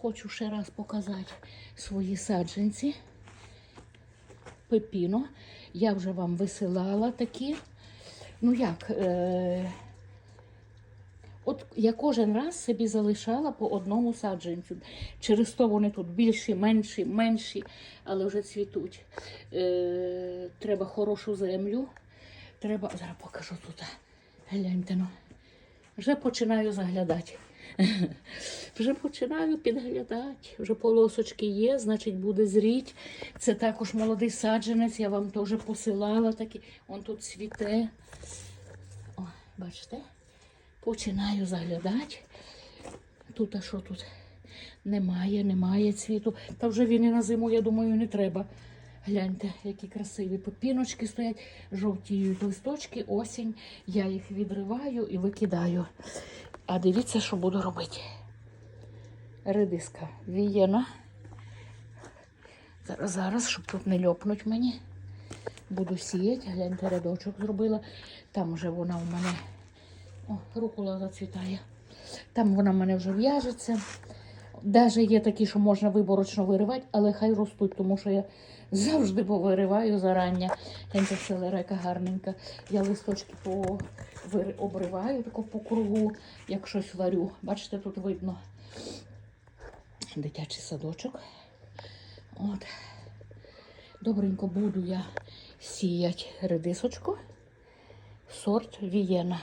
Хочу ще раз показати свої саджанці. Пепіно. Я вже вам висилала такі. Ну як, е- от я кожен раз собі залишала по одному саджанцю. Через то вони тут більші, менші, менші, але вже цвітуть. Е- треба хорошу землю. Треба. Зараз покажу тут. Гляньте ну. Вже починаю заглядати. Вже починаю підглядати. Вже полосочки є, значить буде зріть. Це також молодий саджанець, я вам теж посилала такі. Он тут цвіте. О, бачите? Починаю заглядати. Тут, а що тут? Немає, немає цвіту. Та вже він і на зиму, я думаю, не треба. Гляньте, які красиві попіночки стоять, жовтіють листочки, осінь. Я їх відриваю і викидаю. А дивіться, що буду робити. Редиска вієна. Зараз, зараз, щоб тут не льопнуть мені. Буду сіяти. Гляньте, рядочок зробила. Там вже вона у мене. О, рукула зацвітає. Там вона в мене вже в'яжеться. Даже є такі, що можна виборочно виривати, але хай ростуть, тому що я завжди повириваю зарання. Гляньте, селерека гарненька. Я листочки по... обриваю тако по кругу, як щось варю. Бачите, тут видно дитячий садочок. От. Добренько буду я сіяти редисочку. Сорт Вієна.